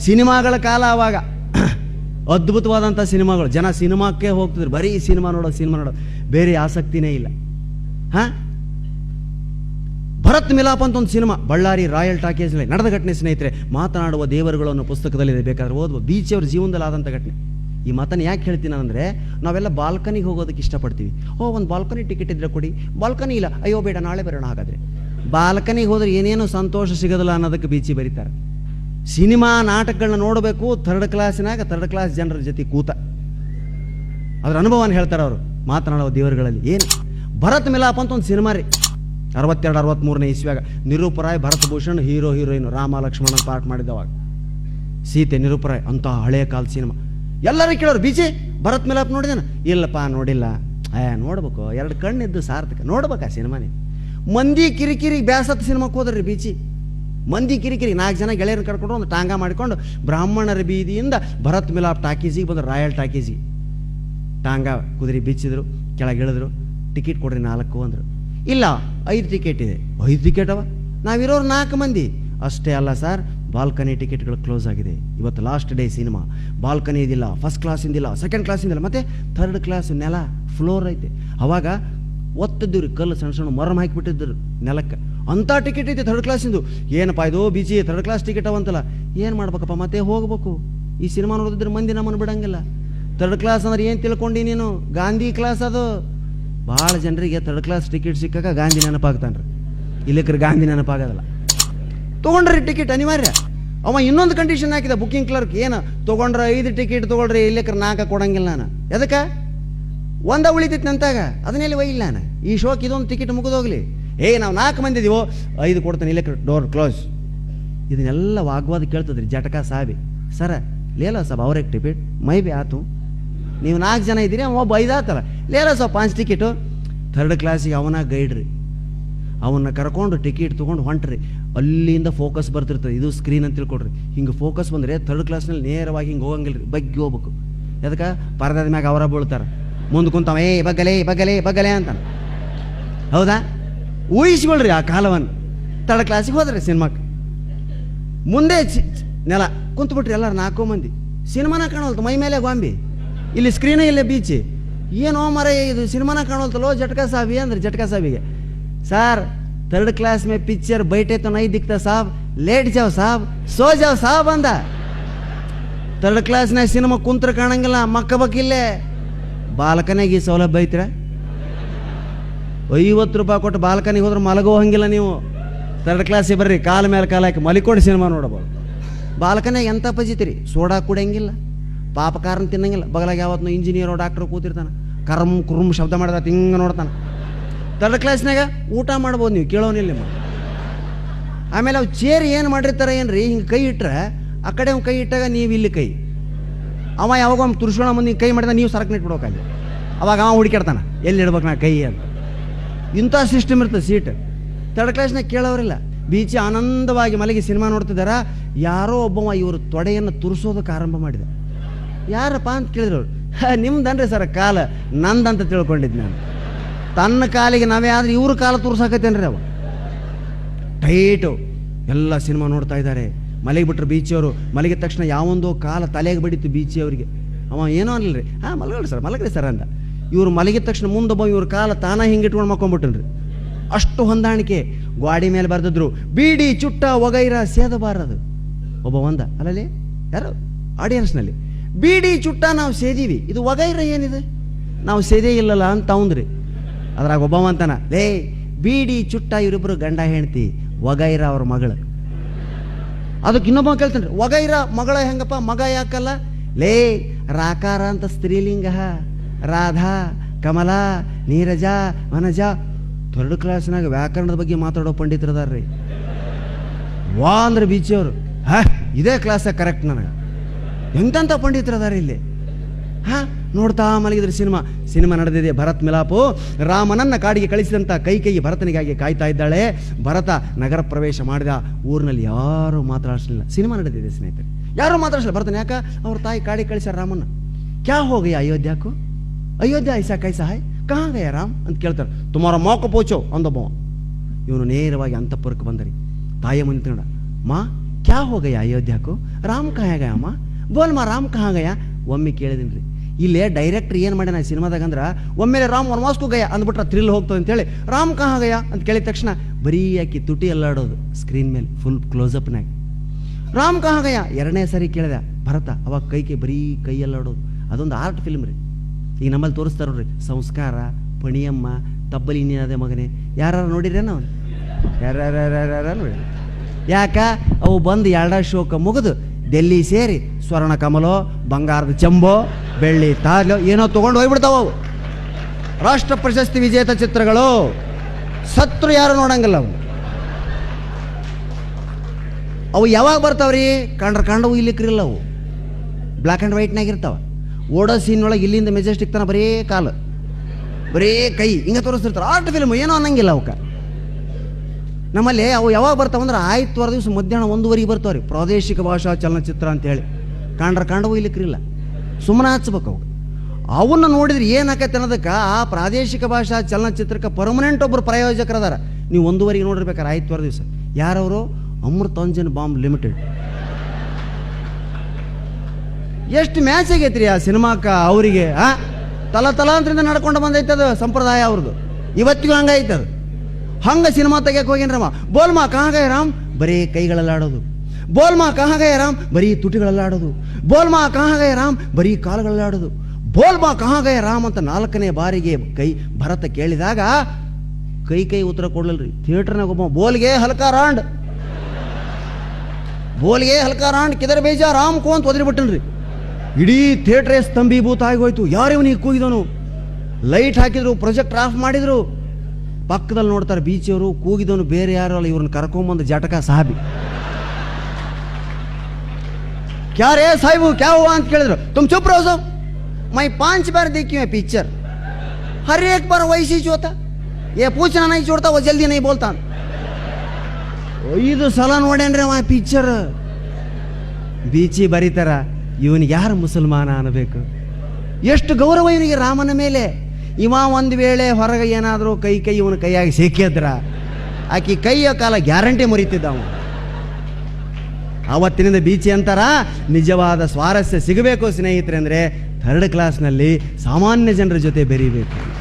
ಸಿನಿಮಾಗಳ ಕಾಲ ಆವಾಗ ಅದ್ಭುತವಾದಂಥ ಸಿನಿಮಾಗಳು. ಜನ ಸಿನಿಮಾಕ್ಕೆ ಹೋಗ್ತಿದ್ರು. ಬರೀ ಸಿನಿಮಾ ನೋಡೋದು ಸಿನಿಮಾ ನೋಡೋದು ಬೇರೆ ಆಸಕ್ತಿನೇ ಇಲ್ಲ. ಹಾ? ಭರತ್ ಮಿಲಾಪ್ ಅಂತ ಒಂದು ಸಿನಿಮಾ. ಬಳ್ಳಾರಿ ರಾಯಲ್ ಟಾಕೀಸ್ನಲ್ಲಿ ನಡೆದ ಘಟನೆ, ಸ್ನೇಹಿತರೆ. ಮಾತನಾಡುವ ದೇವರುಗಳು ಅನ್ನೋ ಪುಸ್ತಕದಲ್ಲಿ ಬೇಕಾದ್ರೆ ಓದ್ಬೋದು ಬೀಚಿಯವ್ರ ಜೀವನದಲ್ಲಿ ಆದಂಥ ಘಟನೆ. ಈ ಮಾತನ್ನು ಯಾಕೆ ಹೇಳ್ತೀನಿ ಅಂದರೆ ನಾವೆಲ್ಲ ಬಾಲ್ಕನಿಗೆ ಹೋಗೋದಕ್ಕೆ ಇಷ್ಟಪಡ್ತೀವಿ. ಓ, ಒಂದು ಬಾಲ್ಕನಿ ಟಿಕೆಟ್ ಇದ್ರೆ ಕೊಡಿ. ಬಾಲ್ಕನಿ ಇಲ್ಲ. ಅಯ್ಯೋ, ಬೇಡ, ನಾಳೆ ಬರೋಣ ಹಾಗಾದರೆ. ಬಾಲ್ಕನಿಗೆ ಹೋದರೆ ಏನೇನು ಸಂತೋಷ ಸಿಗೋದಿಲ್ಲ ಅನ್ನೋದಕ್ಕೆ ಬೀಚಿ ಬರೀತಾರೆ ಸಿನಿಮಾ ನಾಟಕಗಳನ್ನ ನೋಡಬೇಕು ಥರ್ಡ್ ಕ್ಲಾಸಿನಾಗ ಥರ್ಡ್ ಕ್ಲಾಸ್ ಜನರ ಜೊತೆ ಕೂತ. ಅದ್ರ ಅನುಭವನ ಹೇಳ್ತಾರೆ ಅವರು ಮಾತನಾಡುವ ದೇವರುಗಳಲ್ಲಿ. ಏನು? ಭರತ್ ಮಿಲಾಪ್ ಅಂತ ಒಂದು ಸಿನಿಮಾ ರೀ. ಅರವತ್ತೆರಡು ಅರವತ್ತ್ಮೂರನೇ ಇಸ್ವಿಯಾಗ. ನಿರೂಪರಾಯ್, ಭರತ್ ಭೂಷಣ್, ಹೀರೋ, ಹೀರೋಯಿನ್ ರಾಮ ಲಕ್ಷ್ಮಣ ಪಾಠ ಮಾಡಿದವಾಗ ಸೀತೆ ನಿರೂಪರಾಯ್ ಅಂತ ಹಳೆಯ ಕಾಲ ಸಿನಿಮಾ. ಎಲ್ಲರೂ ಕೇಳೋರು ಬಿಜಿ ಭರತ್ ಮಿಲಾಪ್ ನೋಡಿದೇನ? ಇಲ್ಲಪ್ಪ, ನೋಡಿಲ್ಲ. ಏ, ನೋಡ್ಬೇಕು, ಎರಡು ಕಣ್ಣಿದ್ದು ಸಾರ್ಥಕ. ನೋಡ್ಬೇಕು ಆ ಸಿನಿಮಾನೇ. ಮಂದಿ ಕಿರಿಕಿರಿ ಬ್ಯಾಸತ್ ಸಿನಿಮಾಕ್ಕೆ ಹೋದ್ರಿ ಬೀಚಿ ಮಂದಿ ಕಿರಿಕಿರಿ, ನಾಲ್ಕು ಜನ ಗೆಳೆಯರನ್ನು ಕರ್ಕೊಂಡು ಒಂದು ಟಾಂಗ ಮಾಡಿಕೊಂಡು ಬ್ರಾಹ್ಮಣರ ಬೀದಿಯಿಂದ ಭರತ್ ಮಿಲಾಪ್ ಟಾಕೀಸಿಗೆ ಬಂದು ರಾಯಲ್ ಟಾಕೀಸಿಗೆ ಟಾಂಗ ಕುದುರೆ ಬಿಚ್ಚಿದ್ರು, ಕೆಳಗೆ ಇಳಿದ್ರು, ಟಿಕೆಟ್ ಕೊಡ್ರಿ ನಾಲ್ಕು ಅಂದರು. ಇಲ್ಲ, ಐದು ಟಿಕೆಟ್ ಇದೆ. ಐದು ಟಿಕೆಟ್ ಅವ? ನಾವಿರೋರು ನಾಲ್ಕು ಮಂದಿ. ಅಷ್ಟೇ ಅಲ್ಲ ಸರ್, ಬಾಲ್ಕನಿ ಟಿಕೆಟ್ಗಳು ಕ್ಲೋಸ್ ಆಗಿದೆ. ಇವತ್ತು ಲಾಸ್ಟ್ ಡೇ ಸಿನಿಮಾ. ಬಾಲ್ಕನಿ ಇದಿಲ್ಲ, ಫಸ್ಟ್ ಕ್ಲಾಸಿಂದಿಲ್ಲ, ಸೆಕೆಂಡ್ ಕ್ಲಾಸಿಂದಿಲ್ಲ, ಮತ್ತೆ ಥರ್ಡ್ ಕ್ಲಾಸ್ ನೆಲ, ಫ್ಲೋರ್ ಐತೆ. ಅವಾಗ ಒತ್ತಿದ್ದು ರೀ ಕಲ್ಲು ಸಣ್ಣ ಸಣ್ಣ ಮರಮ್ ಹಾಕಿಬಿಟ್ಟಿದ್ರು ನೆಲಕ್ಕೆ. ಅಂಥ ಟಿಕೆಟ್ ಐತಿ ಥರ್ಡ್ ಕ್ಲಾಸಿಂದು ಏನಪ್ಪ ಇದು? ಬಿಜಿ ಥರ್ಡ್ ಕ್ಲಾಸ್ ಟಿಕೆಟ್ ಅವಂತಲ್ಲ. ಏನು ಮಾಡ್ಬೇಕಪ್ಪ? ಮತ್ತೆ ಹೋಗ್ಬೇಕು. ಈ ಸಿನಿಮಾ ನೋಡಿದ್ರೆ ಮಂದಿ ನಮ್ಮನ್ನು ಬಿಡಂಗಿಲ್ಲ. ಥರ್ಡ್ ಕ್ಲಾಸ್ ಅಂದ್ರೆ ಏನು ತಿಳ್ಕೊಂಡು ನೀನು? ಗಾಂಧಿ ಕ್ಲಾಸ್ ಅದು. ಭಾಳ ಜನರಿಗೆ ಥರ್ಡ್ ಕ್ಲಾಸ್ ಟಿಕೆಟ್ ಸಿಕ್ಕಾಗ ಗಾಂಧಿ ನೆನಪಾಗ್ತಾನ್ರಿ. ಇಲ್ಲಿಕ್ರೆ ಗಾಂಧಿ ನೆನಪಾಗೋದಲ್ಲ. ತೊಗೊಂಡ್ರಿ ಟಿಕೆಟ್ ಅನಿವಾರ್ಯ. ಅವ ಇನ್ನೊಂದು ಕಂಡೀಷನ್ ಹಾಕಿದ. ಬುಕಿಂಗ್ ಕ್ಲರ್ಕ್ ಏನು? ತೊಗೊಂಡ್ರೆ ಐದು ಟಿಕೆಟ್ ತೊಗೊಳ್ರಿ, ಇಲ್ಲಿಕ್ರೆ ನಾಲ್ಕು ಕೊಡಂಗಿಲ್ಲ ನಾನು. ಎದಕ್ಕೆ? ಒಂದ ಉಳಿತೈತಿ ನಂತಾಗ. ಅದನ್ನೆಲ್ಲಿ ಒಯ್ಯಿಲ್ಲ ನಾನು? ಈ ಶೋಕ್ ಇದೊಂದು ಟಿಕೆಟ್ ಮುಗಿದೋಗ್ಲಿ ಏ, ನಾವು ನಾಲ್ಕು ಮಂದಿ ಇದೀವೋ? ಐದು ಕೊಡ್ತಾನೆ, ಇಲ್ಲ ಡೋರ್ ಕ್ಲೋಸ್ ಇದನ್ನೆಲ್ಲ ವಾಗ್ವಾದ ಕೇಳ್ತದ್ರಿ ಜಟಕ ಸಾಬಿ. ಸರ, ಲೇಲ ಸಾಬ್, ಅವ್ರಿಗೆ ಟಿಕೆಟ್ ಮೈ ಬಿ ಆತು. ನೀವು ನಾಲ್ಕು ಜನ ಇದ್ದೀರಿ ಒಬ್ಬ ಐದು ಆತಲ್ಲ. ಲೇಲ ಸಾಬ್, ಪಾಂಚ್ ಟಿಕೆಟು ಥರ್ಡ್ ಕ್ಲಾಸಿಗೆ ಅವನ ಗೈಡ್ ರೀ. ಅವನ್ನ ಕರ್ಕೊಂಡು ಟಿಕೆಟ್ ತೊಗೊಂಡು ಹೊಂಟ್ರಿ. ಅಲ್ಲಿಂದ ಫೋಕಸ್ ಬರ್ತಿರ್ತದೆ. ಇದು ಸ್ಕ್ರೀನ್ ಅಂತ ತಿಳ್ಕೊಡ್ರಿ. ಹಿಂಗೆ ಫೋಕಸ್ ಬಂದರೆ ಥರ್ಡ್ ಕ್ಲಾಸ್ನಲ್ಲಿ ನೇರವಾಗಿ ಹಿಂಗೆ ಹೋಗಂಗಿಲ್ಲ ರೀ ಬಗ್ಗೆ ಹೋಗ್ಬೇಕು. ಅದಕ್ಕೆ ಪರದಾದ ಮ್ಯಾಗ ಅವರ ಬೀಳ್ತಾರೆ. ಮುಂದೆ ಕುಂತಾವ ಏ, ಬಗ್ಗಲೆ ಬಗ್ಗಲೆ ಬಗ್ಗಲೆ ಅಂತ ಹೌದಾ? ಊಹಿಸ್ಕೊಳ್ರಿ ಆ ಕಾಲವನ್ನು. ತಡ ಕ್ಲಾಸಿಗೆ ಹೋದ್ರಿ ಸಿನಿಮಾಕ್ಕೆ ಮುಂದೆ ನೆಲ. ಕುಂತ್ಬಿಟ್ರಿ ಎಲ್ಲರೂ ನಾಲ್ಕು ಮಂದಿ. ಸಿನಿಮಾನ ಕಾಣೋಲ್ತು, ಮೈ ಮೇಲೆ ಗೊಂಬಿ. ಇಲ್ಲಿ ಸ್ಕ್ರೀನೇ ಇಲ್ಲೇ ಬೀಚಿ ಏನೋ ಮರ, ಇದು ಸಿನಿಮಾನ ಕಾಣೋಲ್ತಲ್ಲೋ, ಜಟ್ಕಾ ಸಾಬಿ ಅಂದ್ರೆ ಜಟ್ಕಾ ಸಾಬಿಗೆ. ಸಾರ್ ಥರ್ಡ್ ಕ್ಲಾಸ್ ಮೇ ಪಿಕ್ಚರ್ ಬೈಟ್ ತೋ ನೈ ದಿಕ್ತ ಸಾಬ್ ಲೇಟ್ ಜಾವ್ ಸಾಬ್, ಸೋ ಜಾವ್ ಸಾಬ್ ಅಂದ. ತರ್ಡ್ ಕ್ಲಾಸ್ನಾಗ ಸಿನಿಮಾ ಕುಂತ್ರ ಕಾಣಂಗಿಲ್ಲ ಮಕ್ಕ ಬಕ್ಕಿಲ್ಲೇ ಬಾಲ್ಕನಿಗೆ ಈ ಸೌಲಭ್ಯ ಐತ್ರ? ಐವತ್ತು ರೂಪಾಯಿ ಕೊಟ್ಟು ಬಾಲ್ಕನಿಗೆ ಹೋದ್ರೆ ಮಲಗೋ ಹಂಗಿಲ್ಲ ನೀವು ಥರ್ಡ್ ಕ್ಲಾಸಿಗೆ ಬರ್ರಿ, ಕಾಲ ಮೇಲೆ ಕಾಲ ಹಾಕಿ ಮಲಿಕೊಂಡು ಸಿನಿಮಾ ನೋಡಬಹುದು ಬಾಲ್ಕನಿಯಾಗ ಎಂಥ ಪಜಿತಿರಿ ಸೋಡಾ ಕುಡಿಯಂಗಿಲ್ಲ, ಪಾಪಕಾರನ ತಿನ್ನಂಗಿಲ್ಲ. ಬಗಲಾಗ ಯಾವತ್ತೂ ಇಂಜಿನಿಯರ್ ಡಾಕ್ಟ್ರು ಕೂತಿರ್ತಾನೆ. ಕರಮ್ ಕುರುಮ್ ಶಬ್ದ ಮಾಡಿದ ಹಿಂಗೆ ನೋಡ್ತಾನೆ. ಥರ್ಡ್ ಕ್ಲಾಸ್ನಾಗ ಊಟ ಮಾಡ್ಬೋದು ನೀವು, ಕೇಳೋನಿಲ್ಲ ನಿಮ್ಮ ಆಮೇಲೆ ಅವು ಚೇರ್ ಏನು ಮಾಡಿರ್ತಾರೆ ರೀ ಹಿಂಗೆ ಕೈ ಇಟ್ರೆ, ಆ ಕಡೆ ಕೈ ಇಟ್ಟಾಗ ನೀವು ಇಲ್ಲಿ ಕೈ. ಅವ ಯಾವಾಗ ಒಮ್ಮೆ ತುರ್ಸ್ಕೊಳ ಮುಂದೆ ಕೈ ಮಾಡಿದ ನೀವು ಸರಕು ನಿಟ್ಬಿಡ್ಬೇಕಲ್ಲಿ ಅವಾಗ ಅವ ಹುಡುಕಾಡ್ತಾನೆ ಎಲ್ಲಿ ಇಡ್ಬೇಕು ನಾ ಕೈ ಅಂತ. ಇಂಥ ಸಿಸ್ಟಮ್ ಇರ್ತದೆ ಸೀಟ್ ತರ್ಡ್ ಕ್ಲಾಸ್ನಾಗ ಕೇಳೋರಿಲ್ಲ ಬೀಚಿ ಆನಂದವಾಗಿ ಮಲಗಿ ಸಿನಿಮಾ ನೋಡ್ತಿದ್ದಾರ ಯಾರೋ ಒಬ್ಬವ ಇವರು ತೊಡೆಯನ್ನು ತುರಿಸೋದಕ್ಕೆ ಆರಂಭ ಮಾಡಿದ. ಯಾರಪ್ಪ ಅಂತ ಕೇಳಿದ್ರು ಅವ್ರು. "ಹ, ನಿಮ್ದನ್ರಿ ಸರ್ ಕಾಲ ನಂದಂತ ತಿಳ್ಕೊಂಡಿದ್ದು ನಾನು. ತನ್ನ ಕಾಲಿಗೆ ನಾವೇ ಆದ್ರೆ ಇವ್ರ ಕಾಲ ತುರ್ಸಾಕತ್ತೇನ್ರಿ ಅವ. ಟೈಟು ಎಲ್ಲ ಸಿನಿಮಾ ನೋಡ್ತಾ ಇದ್ದಾರೆ ಮಲಗಿ ಬಿಟ್ರು ಬೀಚಿಯವರು. ಮಲಗಿದ ತಕ್ಷಣ ಯಾವೊಂದೋ ಕಾಲ ತಲೆಗೆ ಬಡಿತು ಬೀಚಿಯವರಿಗೆ. ಅವ ಏನೋ ಅನ್ಲಿರಿ ಹಾಂ ಮಲಗಳಿ ಸರ್, ಮಲಗ್ರಿ ಸರ್ ಅಂದ. ಇವರು ಮಲಗಿದ ತಕ್ಷಣ ಮುಂದೊಬ್ಬ ಇವ್ರ ಕಾಲ ತಾನ ಹಿಂಗೆ ಇಟ್ಕೊಂಡು ಮಕ್ಕೊಂಡ್ಬಿಟ್ಟನ್ರಿ ಅಷ್ಟು ಹೊಂದಾಣಿಕೆ. ಗ್ವಾಡಿ ಮೇಲೆ ಬರೆದಿದ್ರು. ಬೀಡಿ, ಚುಟ್ಟ, ಒಗೈರ ಸೇದಬಾರದು. ಒಬ್ಬ ಒಂದ, ಅಲ್ಲಲ್ಲಿ? ಯಾರು? ಆಡಿಯನ್ಸ್ನಲ್ಲಿ ಬೀಡಿ, ಚುಟ್ಟ ನಾವು ಸೇದೀವಿ. ಇದು ಒಗೈರ ಏನಿದೆ? ನಾವು ಸೇದೇ ಇಲ್ಲಲ್ಲ ಅಂತ ಅವಂದ್ರಿ ಅದ್ರಾಗ ಒಬ್ಬವ ಅಂತಾನ ಲೇ, ಬೀಡಿ, ಚುಟ್ಟ ಇವರಿಬ್ಬರು ಗಂಡ ಹೆಂಡ್ತಿ, ಒಗೈರ ಅವ್ರ ಮಗಳು. ಅದಕ್ಕೆ ಇನ್ನೊಬ್ಬ ಕೇಳ್ತಾನೆ ಒಗೈರ ಮಗಳ ಹೆಂಗಪ್ಪ? ಮಗ ಯಾಕಲ್ಲ? ಲೇ, ರಾಕಾರ ಅಂತ ಸ್ತ್ರೀಲಿಂಗ. ರಾಧಾ, ಕಮಲಾ, ನೀರಜ, ವನಜ. ಥರ್ಡ್ ಕ್ಲಾಸ್ನಾಗ ವ್ಯಾಕರಣದ ಬಗ್ಗೆ ಮಾತಾಡೋ ಪಂಡಿತರದಾರ್ರಿ ವಾ ಅಂದ್ರೆ ಬೀಚಿಯವರು. ಹಾ, ಇದೇ ಕ್ಲಾಸ ಕರೆಕ್ಟ್ ನನಗೆ. ಎಂತೆಂಥ ಪಂಡಿತರದಾರ ಇಲ್ಲಿ? ಹಾ ನೋಡ್ತಾ ಮಲಗಿದ್ರೆ ಸಿನಿಮಾ. ಸಿನಿಮಾ ನಡೆದಿದೆ. ಭರತ್ ಮಿಲಾಪು. ರಾಮನನ್ನ ಕಾಡಿಗೆ ಕಳಿಸಿದಂಥ ಕೈ ಕೈ ಭರತನಿಗಾಗಿ ಕಾಯ್ತಾ ಇದ್ದಾಳೆ. ಭರತ ನಗರ ಪ್ರವೇಶ ಮಾಡಿದ ಊರಿನಲ್ಲಿ ಯಾರೂ ಮಾತಾಡಿಸಲಿಲ್ಲ. ಸಿನಿಮಾ ನಡೆದಿದೆ ಸ್ನೇಹಿತರೆ. ಯಾರು ಮಾತಾಡಿಸಲಿಲ್ಲ. ಭರತನ ಯಾಕ? ಅವ್ರ ತಾಯಿ ಕಾಡಿಗೆ ಕಳಿಸ್ಯಾರ ರಾಮನ್ನ. ಕ್ಯಾ ಹೋಗಯ್ಯ ಅಯೋಧ್ಯಕ್ಕೂ ಅಯೋಧ್ಯ ಐಸಾ ಕೈಸಾ ಹಾಯ್ ಕಹಾ ಗಯ ರಾಮ್? ಅಂತ ಕೇಳ್ತಾರೆ. ತುಮಾರ ಮೋಕ ಪೋಚೋ, ಅಂದೊಬ್ಬವ. ಇವನು ನೇರವಾಗಿ ಅಂತಃಪುರಕ್ಕೆ ಬಂದರಿ. ತಾಯಿಯ ಮುಂದೆ ತಿಂಡ ಮಾ, ಕ್ಯಾ ಹೋಗಯಾ ಅಯೋಧ್ಯಾಕು ಅಯೋಧ್ಯಕ್ಕೂ ರಾಮ್ ಕಹಾ ಗಯ ಅಮ್ಮ ಬೋಲ್ ಮಾ, ರಾಮ್ ಕಹಾ ಒಮ್ಮೆ ಕೇಳಿದೀನಿ ರೀ ಇಲ್ಲೇ ಡೈರೆಕ್ಟ್ರ್ ಏನು ಮಾಡ್ಯಾನ ಸಿನಿಮಾದಾಗ ಅಂದ್ರೆ, ಒಮ್ಮೆಲೆ ರಾಮ್ ವನವಾಸ್ಕು ಗಯ ಅಂದ್ಬಿಟ್ರೆ ಥ್ರಿಲ್ ಹೋಗ್ತದೆ ಅಂತೇಳಿ, ರಾಮ್ ಕಹ ಗಯ? ಅಂತ ಕೇಳಿದ ತಕ್ಷಣ ಬರೀ ಆಕಿ ತುಟಿ ಎಲ್ಲಾಡೋದು ಸ್ಕ್ರೀನ್ ಮೇಲೆ ಫುಲ್ ಕ್ಲೋಸಪ್ನಾಗ ರಾಮ್ ಕಹ ಗಯ? ಎರಡನೇ ಸಾರಿ ಕೇಳಿದೆ, ಭರತ, ಅವಾಗ ಕೈ ಕೈ ಬರೀ ಕೈ ಎಲ್ಲಾಡೋದು ಅದೊಂದು ಆರ್ಟ್ ಫಿಲ್ಮ್ ರೀ. ಈಗ ನಮ್ಮಲ್ಲಿ ತೋರಿಸ್ತಾರೋರಿ ಸಂಸ್ಕಾರ, ಪಣಿಯಮ್ಮ, ತಬ್ಬಲಿ ನೀನಾದೆ ಮಗನೇ ಯಾರು ನೋಡಿರೇನು ಅವನು? ಯಾರು ನೋಡಿ ಯಾಕ ಅವು ಬಂದು ಎರಡ ಶೋಕ ಮುಗಿದು ಡೆಲ್ಲಿ ಸೇರಿ ಸ್ವರ್ಣ ಕಮಲೋ ಬಂಗಾರದ ಚೆಂಬೋ ಬೆಳ್ಳಿ ತಾಲ ಏನೋ ತೊಗೊಂಡು ಹೋಗ್ಬಿಡ್ತಾವ ಅವು. ರಾಷ್ಟ್ರ ಪ್ರಶಸ್ತಿ ವಿಜೇತ ಚಿತ್ರಗಳು. ಸತ್ರು ಯಾರು ನೋಡಂಗಿಲ್ಲ ಅವು. ಅವು ಯಾವಾಗ ಬರ್ತಾವ್ರಿ ಕಂಡ್ರ ಕಂಡವು ಇಲ್ಲಿಕ್ರಿಲ್ಲ ಅವು. ಬ್ಲ್ಯಾಕ್ ಆ್ಯಂಡ್ ವೈಟ್ನಾಗ ಇರ್ತಾವ. ಓಡೋ ಸೀನ್ ಒಳಗೆ ಇಲ್ಲಿಂದ ಮೆಜೆಸ್ಟಿಕ್ ತನ ಬರೀ ಕಾಲು. ಬರೀ ಕೈ. ಹಿಂಗೆ ತೋರಿಸ್ತಿರ್ತಾರೆ. ಆರ್ಟ್ ಫಿಲ್ಮ್ ಏನೋ ಅನ್ನಂಗಿಲ್ಲ ಅವಕ್ಕೆ. ನಮ್ಮಲ್ಲಿ ಅವು ಯಾವಾಗ ಬರ್ತಾವಂದ್ರೆ ಆಯ್ತವಾರ ದಿವಸ ಮಧ್ಯಾಹ್ನ ಒಂದೂವರೆಗೆ ಬರ್ತಾವ್ರಿ. ಪ್ರಾದೇಶಿಕ ಭಾಷಾ ಚಲನಚಿತ್ರ ಅಂತೇಳಿ ಕಾಂಡ್ರ ಕಂಡವು ಇಲ್ಲಿಕ್ರಿಲ್ಲ ಸುಮ್ಮನೆ ಹಚ್ಬೇಕು ಅವು ಅವನ್ನ ನೋಡಿದ್ರೆ ಏನಾಕೈತೆ ಅನ್ನೋದಕ್ಕೆ ಆ ಪ್ರಾದೇಶಿಕ ಭಾಷಾ ಚಲನಚಿತ್ರಕ್ಕೆ ಪರ್ಮನೆಂಟ್ ಒಬ್ಬರು ಪ್ರಾಯೋಜಕರದಾರ. ನೀವು ಒಂದೂವರೆಗೆ ನೋಡಿರ್ಬೇಕಾರೆ ಆಯ್ತವಾರ ದಿವಸ. ಯಾರವರು? ಅಮೃತಾಂಜನ್ ಬಾಂಬ್ ಲಿಮಿಟೆಡ್. ಎಷ್ಟು ಮ್ಯಾಚ್ ಆಗೈತ್ರಿ ಆ ಸಿನಿಮಾಕ್ಕ ಅವರಿಗೆ, ಆ? ತಲ ತಲಾಂತರಿಂದ ನಡ್ಕೊಂಡು ಬಂದೈತೆ ಅದು ಸಂಪ್ರದಾಯ ಅವ್ರದ್ದು. ಇವತ್ತಿಗೂ ಹಂಗೈತೆ ಅದು. ಹಂಗೆ ಸಿನಿಮಾ ತೆಗಿಯಕ್ಕೆ ಹೋಗೇನ್ರಮ್ಮ ಬೋಲ್ಮಾ ಕಹಾಗಯ ರಾಮ್, ಬರೀ ಕೈಗಳಲ್ಲಾಡೋದು. ಬೋಲ್ಮಾ ಕಹಾಗಯ ರಾಮ್ ಬರೀ ತುಟಿಗಳಲ್ಲಾಡೋದು ಬೋಲ್ಮಾ ಕಹಾಗಯ ರಾಮ್ ಬರೀ ಕಾಲುಗಳಲ್ಲಾಡೋದು ಬೋಲ್ಮಾ ಕಹಾಗಯ ರಾಮ್ ಅಂತ ನಾಲ್ಕನೇ ಬಾರಿಗೆ ಕೈ ಭರತ ಕೇಳಿದಾಗ ಕೈ ಕೈ ಉತ್ತರ ಕೊಡಲ್ರಿ ಥಿಯೇಟರ್ನಾಗ ಒಬ್ಬ ಬೋಲ್ಗೆ ಹಲ್ಕಾ ರಾಂಡ್. ಬೋಲ್ಗೆ ಹಲ್ಕಾ ರಾಂಡ್ ಕಿದರ್ ಬೇಜ ರಾಮ್ ಕೋ ಅಂತ ಒದರಿ ಬಿಟ್ಟನ್ರಿ ಇಡೀ ಥಿಯೇಟ್ರೇ ಸ್ತಂಭೀಭೂತ ಆಗೋಯ್ತು ಯಾರು ಇವನಿಗೆ ಕೂಗಿದನು ಲೈಟ್ ಹಾಕಿದ್ರು ಪ್ರೊಜೆಕ್ಟ್ ಆಫ್ ಮಾಡಿದ್ರು. ಪಕ್ಕದಲ್ಲಿ ನೋಡ್ತಾರೆ ಬೀಚಿಯವರು, ಕೂಗಿದವನು ಬೇರೆ ಯಾರು ಅಲ್ಲ, ಇವ್ರನ್ನ ಕರ್ಕೊಂಬಂದು ಜಟಕ ಕ್ಯಾ ರೇ ಸಾಹಿಬು ಕ್ಯಾ ಹೋ ಅಂತ ಕೇಳಿದ್ರು. ತುಮ್ ಚುಪ್ ರೋಸ ಮೈ ಪಾಂಚ್ पांच ದೇಖಿ देखी ಪಿಕ್ಚರ್. ಹರ್ ಏಕ್ एक ವಯಸ್ಸಿ ಚೋತ ಏ ये पूछना नहीं छोड़ता ಜಲ್ದಿ जल्दी नहीं ಐದು ಸಲ ನೋಡೇನ್ರಿ ಅವ ಪಿಕ್ಚರ್. ಬೀಚಿ ಬರೀತಾರ, ಇವನು ಯಾರು ಮುಸಲ್ಮಾನ ಅನ್ನಬೇಕು ಎಷ್ಟು ಗೌರವ ಇವನಿಗೆ ರಾಮನ ಮೇಲೆ. ಇವ ಒಂದು ವೇಳೆ ಹೊರಗೆ ಏನಾದರೂ ಕೈ ಕೈ ಇವನ ಕೈಯಾಗಿ ಸಿಕ್ಕಿದ್ರ ಆಕಿ ಕೈಯ ಕಾಲ ಗ್ಯಾರಂಟಿ ಮುರಿತಿದ್ದ ಅವನು ಆವತ್ತಿನಿಂದ ಬೀಚಿ ಅಂತಾರ. ನಿಜವಾದ ಸ್ವಾರಸ್ಯ ಸಿಗಬೇಕು ಸ್ನೇಹಿತರೆ ಅಂದರೆ ಥರ್ಡ್ ಕ್ಲಾಸ್ನಲ್ಲಿ ಸಾಮಾನ್ಯ ಜನರ ಜೊತೆ ಬೆರೀಬೇಕು.